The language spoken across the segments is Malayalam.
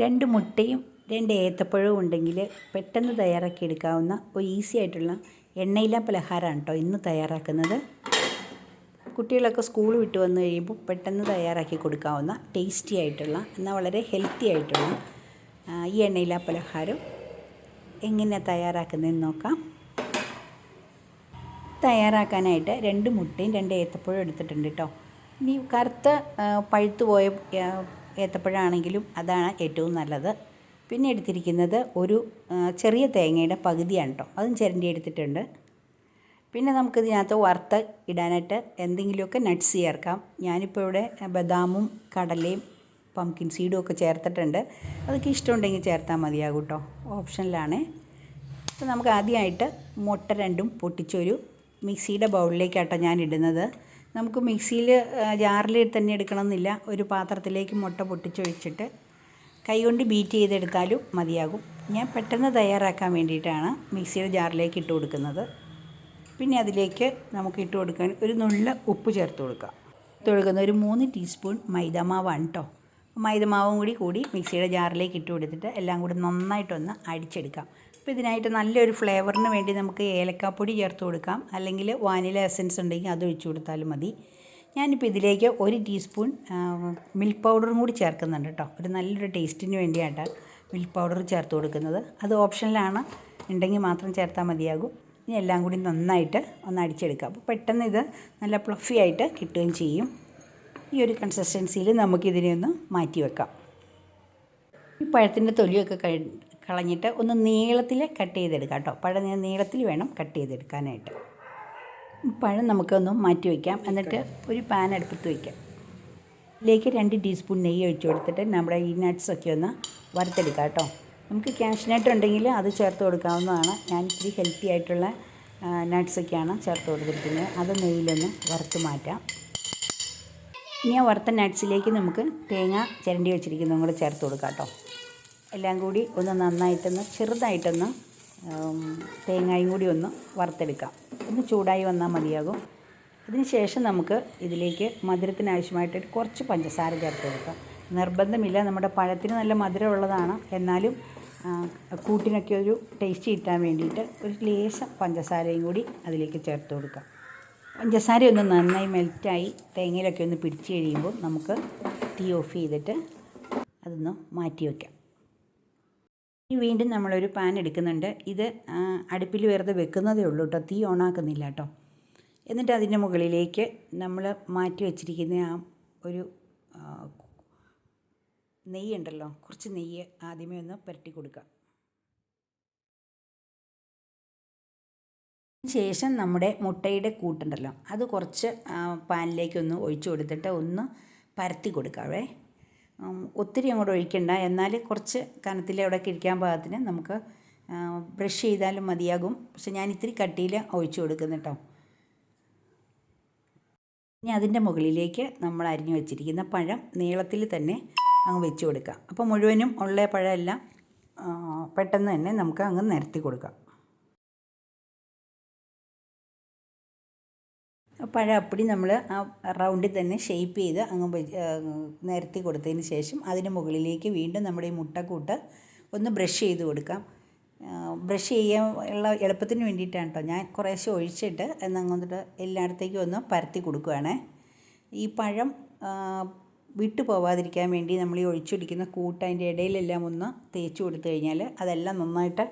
രണ്ട് മുട്ടയും രണ്ട് ഏത്തപ്പഴവും ഉണ്ടെങ്കിൽ പെട്ടെന്ന് തയ്യാറാക്കി എടുക്കാവുന്ന ഒരു ഈസി ആയിട്ടുള്ള എണ്ണയില പലഹാരമാണ് കേട്ടോ ഇന്ന് തയ്യാറാക്കുന്നത്. കുട്ടികളൊക്കെ സ്കൂൾ വിട്ട് വന്നു കഴിയുമ്പോൾ പെട്ടെന്ന് തയ്യാറാക്കി കൊടുക്കാവുന്ന ടേസ്റ്റി ആയിട്ടുള്ള എന്നാൽ വളരെ ഹെൽത്തി ആയിട്ടുള്ള ഈ എണ്ണയില പലഹാരം എങ്ങനെ തയ്യാറാക്കുന്നതെന്ന് നോക്കാം. തയ്യാറാക്കാനായിട്ട് രണ്ട് മുട്ടയും രണ്ട് ഏത്തപ്പഴവും എടുത്തിട്ടുണ്ട് കേട്ടോ. ഇനി കറുത്ത പഴുത്തുപോയ ഏത്തപ്പഴമാണെങ്കിലും അതാണ് ഏറ്റവും നല്ലത്. പിന്നെ എടുത്തിരിക്കുന്നത് ഒരു ചെറിയ തേങ്ങയുടെ പകുതിയാണ് കേട്ടോ അതും ചിരണ്ടി എടുത്തിട്ടുണ്ട്. പിന്നെ നമുക്ക് നമുക്കിതിനകത്ത് വറുത്ത് ഇടാനായിട്ട് എന്തെങ്കിലുമൊക്കെ നട്ട്സ് ചേർക്കാം. ഞാനിപ്പോൾ ഇവിടെ ബദാമും കടലയും പംകിൻ സീഡും ഒക്കെ ചേർത്തിട്ടുണ്ട്. അതൊക്കെ ഇഷ്ടമുണ്ടെങ്കിൽ ചേർത്താൽ മതിയാകും കേട്ടോ ഓപ്ഷനിലാണ്. അപ്പോൾ നമുക്ക് ആദ്യമായിട്ട് മുട്ട രണ്ടും പൊട്ടിച്ചൊരു മിക്സിയുടെ ബൗളിലേക്കാട്ടോ ഞാൻ ഇടുന്നത് നമുക്ക് മിക്സിയിൽ ജാറിൽ തന്നെ എടുക്കണമെന്നില്ല. ഒരു പാത്രത്തിലേക്ക് മുട്ട പൊട്ടിച്ചൊഴിച്ചിട്ട് കൈകൊണ്ട് ബീറ്റ് ചെയ്തെടുത്താലും മതിയാകും. ഞാൻ പെട്ടെന്ന് തയ്യാറാക്കാൻ വേണ്ടിയിട്ടാണ് മിക്സിയുടെ ജാറിലേക്ക് ഇട്ട് കൊടുക്കുന്നത്. പിന്നെ അതിലേക്ക് നമുക്ക് ഇട്ട് കൊടുക്കാൻ ഒരു നുള്ള ഉപ്പ് ചേർത്ത് കൊടുക്കാം. കൊടുക്കുന്ന ഒരു മൂന്ന് ടീസ്പൂൺ മൈദമാവാണ് കേട്ടോ മൈദമാവും കൂടി കൂടി മിക്സിയുടെ ജാറിലേക്ക് ഇട്ട് കൊടുത്തിട്ട് എല്ലാം കൂടി നന്നായിട്ടൊന്ന് അടിച്ചെടുക്കാം. അപ്പോൾ ഇതിനായിട്ട് നല്ലൊരു ഫ്ലേവറിന് വേണ്ടി നമുക്ക് ഏലക്കാപ്പൊടി ചേർത്ത് കൊടുക്കാം. അല്ലെങ്കിൽ വാനില എസൻസ് ഉണ്ടെങ്കിൽ അത് ഒഴിച്ചു കൊടുത്താലും മതി. ഞാനിപ്പോൾ ഇതിലേക്ക് ഒരു ടീസ്പൂൺ മിൽക്ക് പൗഡറും കൂടി ചേർക്കുന്നുണ്ട് കേട്ടോ. ഒരു നല്ലൊരു ടേസ്റ്റിന് വേണ്ടിയാണ് മിൽക്ക് പൗഡർ ചേർത്ത് കൊടുക്കുന്നത്. അത് ഓപ്ഷനിലാണ് ഉണ്ടെങ്കിൽ മാത്രം ചേർത്താൽ മതിയാകും. ഇനി എല്ലാം കൂടി നന്നായിട്ട് ഒന്ന് അടിച്ചെടുക്കാം. അപ്പോൾ പെട്ടെന്ന് ഇത് നല്ല പ്ലഫി ആയിട്ട് കിട്ടുകയും ചെയ്യും. ഈ ഒരു കൺസിസ്റ്റൻസിയിൽ നമുക്കിതിനെ ഒന്ന് മാറ്റി വെക്കാം. ഈ പഴത്തിന്റെ തൊലിയൊക്കെ കളഞ്ഞിട്ട് ഒന്ന് നീളത്തിൽ കട്ട് ചെയ്തെടുക്കാം കേട്ടോ. പഴം നീളത്തിൽ വേണം കട്ട് ചെയ്തെടുക്കാനായിട്ട്. പഴം നമുക്കൊന്ന് മാറ്റി വയ്ക്കാം. എന്നിട്ട് ഒരു പാൻ അടുപ്പത്ത് വയ്ക്കാം. ഇതിലേക്ക് രണ്ട് ടീസ്പൂൺ നെയ്യ് ഒഴിച്ചു കൊടുത്തിട്ട് നമ്മുടെ ഈ നട്ട്സൊക്കെ ഒന്ന് വറുത്തെടുക്കാം കേട്ടോ. നമുക്ക് ക്യാഷ്നട്ട് ഉണ്ടെങ്കിൽ അത് ചേർത്ത് കൊടുക്കാവുന്നതാണ്. ഞാൻ ഇത്തിരി ഹെൽത്തി ആയിട്ടുള്ള നട്ട്സൊക്കെയാണ് ചേർത്ത് കൊടുത്തിരിക്കുന്നത്. അത് നെയ്യിലൊന്ന് വറുത്ത് മാറ്റാം. ഇനി ആ വറുത്ത നട്ട്സിലേക്ക് നമുക്ക് തേങ്ങ ചിരണ്ടി വെച്ചിരിക്കുന്നതും കൂടെ ചേർത്ത് കൊടുക്കാം കേട്ടോ. എല്ലാം കൂടി ഒന്ന് നന്നായിട്ടൊന്ന് ചെറുതായിട്ടൊന്ന് തേങ്ങയും കൂടി ഒന്ന് വറുത്തെടുക്കാം. ഒന്ന് ചൂടായി വന്നാൽ മതിയാകും. അതിന് ശേഷം നമുക്ക് ഇതിലേക്ക് മധുരത്തിന് ആവശ്യമായിട്ട് ഒരു കുറച്ച് പഞ്ചസാര ചേർത്ത് കൊടുക്കാം. നിർബന്ധമില്ല നമ്മുടെ പഴത്തിന് നല്ല മധുരമുള്ളതാണ് എന്നാലും കൂട്ടിനൊക്കെ ഒരു ടേസ്റ്റ് കിട്ടാൻ വേണ്ടിയിട്ട് ഒരു ലേശം പഞ്ചസാരയും കൂടി അതിലേക്ക് ചേർത്ത് കൊടുക്കാം. പഞ്ചസാര ഒന്ന് നന്നായി മെൽറ്റായി തേങ്ങയിലൊക്കെ ഒന്ന് പിടിച്ച് കഴിയുമ്പോൾ നമുക്ക് തീ ഓഫ് ചെയ്തിട്ട് അതൊന്ന് മാറ്റി വയ്ക്കാം ഇനി വീണ്ടും നമ്മളൊരു പാൻ എടുക്കുന്നുണ്ട്. ഇത് അടുപ്പിൽ വെറുതെ വെക്കുന്നതേ ഉള്ളൂ കേട്ടോ തീ ഓണാക്കുന്നില്ല കേട്ടോ എന്നിട്ട് അതിന്റെ മുകളിലേക്ക് നമ്മൾ മാറ്റി വെച്ചിരിക്കുന്ന ആ ഒരു നെയ്യുണ്ടല്ലോ കുറച്ച് നെയ്യ് ആദ്യമേ ഒന്ന് പുരട്ടി കൊടുക്കാം. ശേഷം നമ്മുടെ മുട്ടയുടെ കൂട്ടുണ്ടല്ലോ. അത് കുറച്ച് പാനിലേക്കൊന്ന് ഒഴിച്ചു കൊടുത്തിട്ട് ഒന്ന് പരത്തി കൊടുക്കാവേ. ഒത്തിരി അങ്ങോട്ട് ഒഴിക്കണ്ട. എന്നാൽ കുറച്ച് കനത്തിൽ അവിടെ ഇരിക്കാൻ പാകത്തിന് നമുക്ക് ബ്രഷ് ചെയ്താലും മതിയാകും. പക്ഷെ ഞാൻ ഇത്തിരി കട്ടിയിൽ ഒഴിച്ചു കൊടുക്കുന്നു കേട്ടോ ഇനി അതിന്റെ മുകളിലേക്ക് നമ്മൾ അരിഞ്ഞു വെച്ചിരിക്കുന്ന പഴം നീളത്തിൽ തന്നെ അങ്ങ് വെച്ച് കൊടുക്കാം. അപ്പോൾ മുഴുവനും ഉള്ള പഴമെല്ലാം പെട്ടെന്ന് തന്നെ നമുക്ക് അങ്ങ് നിരത്തി കൊടുക്കാം. പഴം അപ്പടി നമ്മൾ ആ റൗണ്ടിൽ തന്നെ ഷേപ്പ് ചെയ്ത് അങ്ങ് നിരത്തി കൊടുത്തതിന് ശേഷം അതിന് മുകളിലേക്ക് വീണ്ടും നമ്മുടെ ഈ മുട്ടക്കൂട്ട് ഒന്ന് ബ്രഷ് ചെയ്ത് കൊടുക്കാം. ബ്രഷ് ചെയ്യാൻ ഉള്ള എളുപ്പത്തിന് വേണ്ടിയിട്ടാണ് കേട്ടോ ഞാൻ കുറേശ്ശെ ഒഴിച്ചിട്ട് എന്നങ്ങോട്ട് എല്ലായിടത്തേക്കും ഒന്ന് പരത്തി കൊടുക്കുകയാണ് ഈ പഴം വിട്ടു പോവാതിരിക്കാൻ വേണ്ടി നമ്മൾ ഈ ഒഴിച്ചൊടിക്കുന്ന കൂട്ട് അതിന്റെ ഇടയിലെല്ലാം ഒന്ന് തേച്ച് കൊടുത്തു കഴിഞ്ഞാൽ അതെല്ലാം നന്നായിട്ട്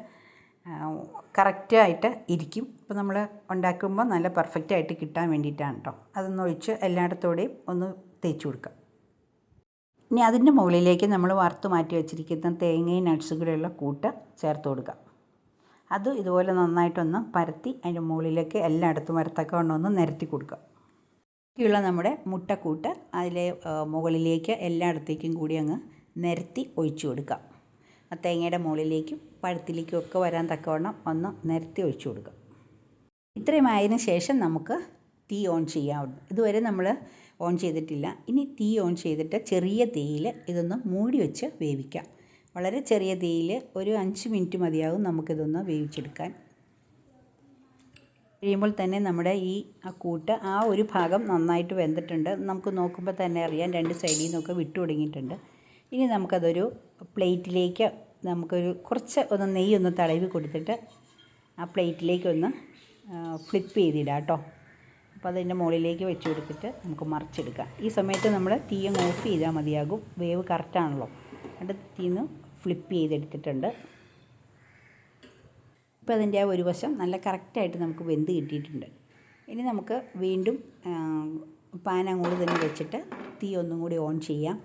കറക്റ്റായിട്ട് ഇരിക്കും. അപ്പോൾ നമ്മൾ ഉണ്ടാക്കുമ്പോൾ നല്ല പെർഫെക്റ്റ് ആയിട്ട് കിട്ടാൻ വേണ്ടിയിട്ടാണ് കേട്ടോ അതൊന്ന് ഒഴിച്ച് എല്ലായിടത്തോടെയും ഒന്ന് തേച്ച് കൊടുക്കാം. ഇനി അതിന്റെ മുകളിലേക്ക് നമ്മൾ വറുത്ത് മാറ്റി വെച്ചിരിക്കുന്ന തേങ്ങയും നട്ട്സും കൂടെയുള്ള കൂട്ട് ചേർത്ത് കൊടുക്കാം. അത് ഇതുപോലെ നന്നായിട്ടൊന്ന് പരത്തി അതിന്റെ മുകളിലേക്ക് എല്ലായിടത്തും വരത്തക്കവണ്ണം ഒന്ന് നിരത്തി കൊടുക്കുക ബാക്കിയുള്ള നമ്മുടെ മുട്ടക്കൂട്ട് അതിലെ മുകളിലേക്ക് എല്ലായിടത്തേക്കും കൂടി അങ്ങ് നിരത്തി ഒഴിച്ചു കൊടുക്കാം. ആ തേങ്ങയുടെ മുകളിലേക്കും പഴത്തിലേക്കും ഒക്കെ വരാൻ തക്കവണ്ണം ഒന്ന് നിരത്തി ഒഴിച്ചു കൊടുക്കുക. ഇത്രയും ശേഷം നമുക്ക് തീ ഓൺ ചെയ്യാവുന്നു. ഇതുവരെ നമ്മൾ ഓൺ ചെയ്തിട്ടില്ല. ഇനി തീ ഓൺ ചെയ്തിട്ട് ചെറിയ തീയിൽ ഇതൊന്ന് മൂടി വെച്ച് വേവിക്കാം. വളരെ ചെറിയ തീയിൽ ഒരു അഞ്ച് മിനിറ്റ് മതിയാകും നമുക്കിതൊന്ന് വേവിച്ചെടുക്കാൻ. കഴിയുമ്പോൾ തന്നെ നമ്മുടെ ഈ കൂട്ട് ആ ഒരു ഭാഗം നന്നായിട്ട് വെന്തിട്ടുണ്ട്. നമുക്ക് നോക്കുമ്പോൾ തന്നെ അറിയാം രണ്ട് സൈഡിൽ നിന്നൊക്കെ വിട്ടു തുടങ്ങിയിട്ടുണ്ട്. ഇനി നമുക്കതൊരു പ്ലേറ്റിലേക്ക് നമുക്കൊരു കുറച്ച് ഒന്ന് നെയ്യ് ഒന്ന് തടവി കൊടുത്തിട്ട് ആ പ്ലേറ്റിലേക്കൊന്ന് ഫ്ലിപ്പ് ചെയ്തിടാം കേട്ടോ. അപ്പോൾ അതിന്റെ മുകളിലേക്ക് വെച്ച് കൊടുത്തിട്ട് നമുക്ക് മറിച്ചെടുക്കാം. ഈ സമയത്ത് നമ്മൾ തീ അങ്ങ് ഓഫ് ചെയ്താൽ മതിയാകും. വേവ് കറക്റ്റാണല്ലോ തീ തീന്ന് ഫ്ലിപ്പ് ചെയ്തെടുത്തിട്ടുണ്ട്. ഇപ്പോൾ അതിന്റെ ആ ഒരു വശം നല്ല കറക്റ്റായിട്ട് നമുക്ക് വെന്ത് കിട്ടിയിട്ടുണ്ട്. ഇനി നമുക്ക് വീണ്ടും പാൻ അങ്ങോട്ട് തന്നെ വെച്ചിട്ട് തീ ഒന്നും കൂടി ഓൺ ചെയ്യാം.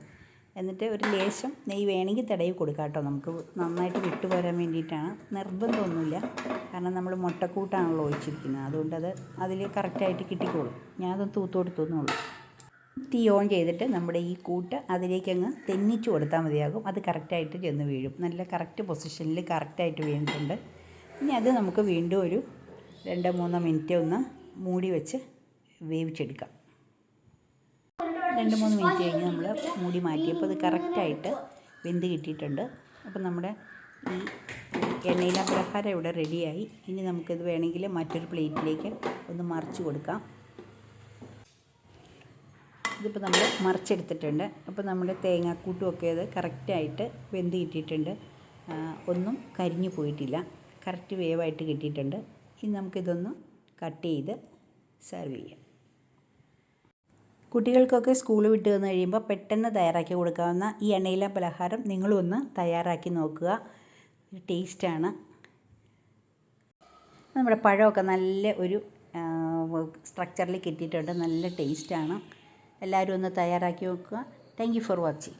എന്നിട്ട് ഒരു ലേശം നെയ്യ് വേണമെങ്കിൽ തടവി കൊടുക്കാം കേട്ടോ. നമുക്ക് നന്നായിട്ട് വിട്ടുപോരാൻ വേണ്ടിയിട്ടാണ്. നിർബന്ധമൊന്നുമില്ല. കാരണം നമ്മൾ മുട്ടക്കൂട്ടാണല്ലോ ഒഴിച്ചിരിക്കുന്നത്. അതുകൊണ്ട് അത് അതിൽ കറക്റ്റായിട്ട് കിട്ടിക്കോളും. ഞാനത് തൂത്ത് കൊടുത്തുന്നുള്ളൂ തീ ഓൺ ചെയ്തിട്ട് നമ്മുടെ ഈ കൂട്ട് അതിലേക്ക് അങ്ങ് തെന്നിച്ച് കൊടുത്താൽ മതിയാകും. അത് കറക്റ്റായിട്ട് ചെന്ന് വീഴും. നല്ല കറക്റ്റ് പൊസിഷനിൽ കറക്റ്റായിട്ട് വീണിട്ടുണ്ട്. ഇനി അത് നമുക്ക് വീണ്ടും ഒരു രണ്ടോ മൂന്നോ മിനിറ്റ് ഒന്ന് മൂടി വെച്ച് വേവിച്ചെടുക്കാം. രണ്ട് മൂന്ന് മിനിറ്റ് കഴിഞ്ഞ് നമ്മൾ മൂടി മാറ്റിയപ്പോൾ അത് കറക്റ്റായിട്ട് വെന്ത് കിട്ടിയിട്ടുണ്ട്. അപ്പം നമ്മുടെ ഈ എണ്ണയില പലഹാരം ഇവിടെ റെഡിയായി. ഇനി നമുക്കിത് വേണമെങ്കിൽ മറ്റൊരു പ്ലേറ്റിലേക്ക് ഒന്ന് മറിച്ച് കൊടുക്കാം. ഇതിപ്പോൾ നമ്മൾ മറിച്ചെടുത്തിട്ടുണ്ട്. അപ്പോൾ നമ്മുടെ തേങ്ങാക്കൂട്ടും ഒക്കെ അത് കറക്റ്റായിട്ട് വെന്ത് കിട്ടിയിട്ടുണ്ട്. ഒന്നും കരിഞ്ഞു പോയിട്ടില്ല. കറക്റ്റ് വേവായിട്ട് കിട്ടിയിട്ടുണ്ട്. ഇനി നമുക്കിതൊന്ന് കട്ട് ചെയ്ത് സെർവ് ചെയ്യാം. കുട്ടികൾക്കൊക്കെ സ്കൂൾ വിട്ട് വന്ന് കഴിയുമ്പോൾ പെട്ടെന്ന് തയ്യാറാക്കി കൊടുക്കാവുന്ന ഈ എണ്ണയില പലഹാരം നിങ്ങളും ഒന്ന് തയ്യാറാക്കി നോക്കുക. ടേസ്റ്റാണ് നമ്മുടെ പഴമൊക്കെ നല്ല ഒരു സ്ട്രക്ചറിൽ കിട്ടിയിട്ടുണ്ട്. നല്ല ടേസ്റ്റാണ് എല്ലാവരും ഒന്ന് തയ്യാറാക്കി നോക്കുക. Thank for watching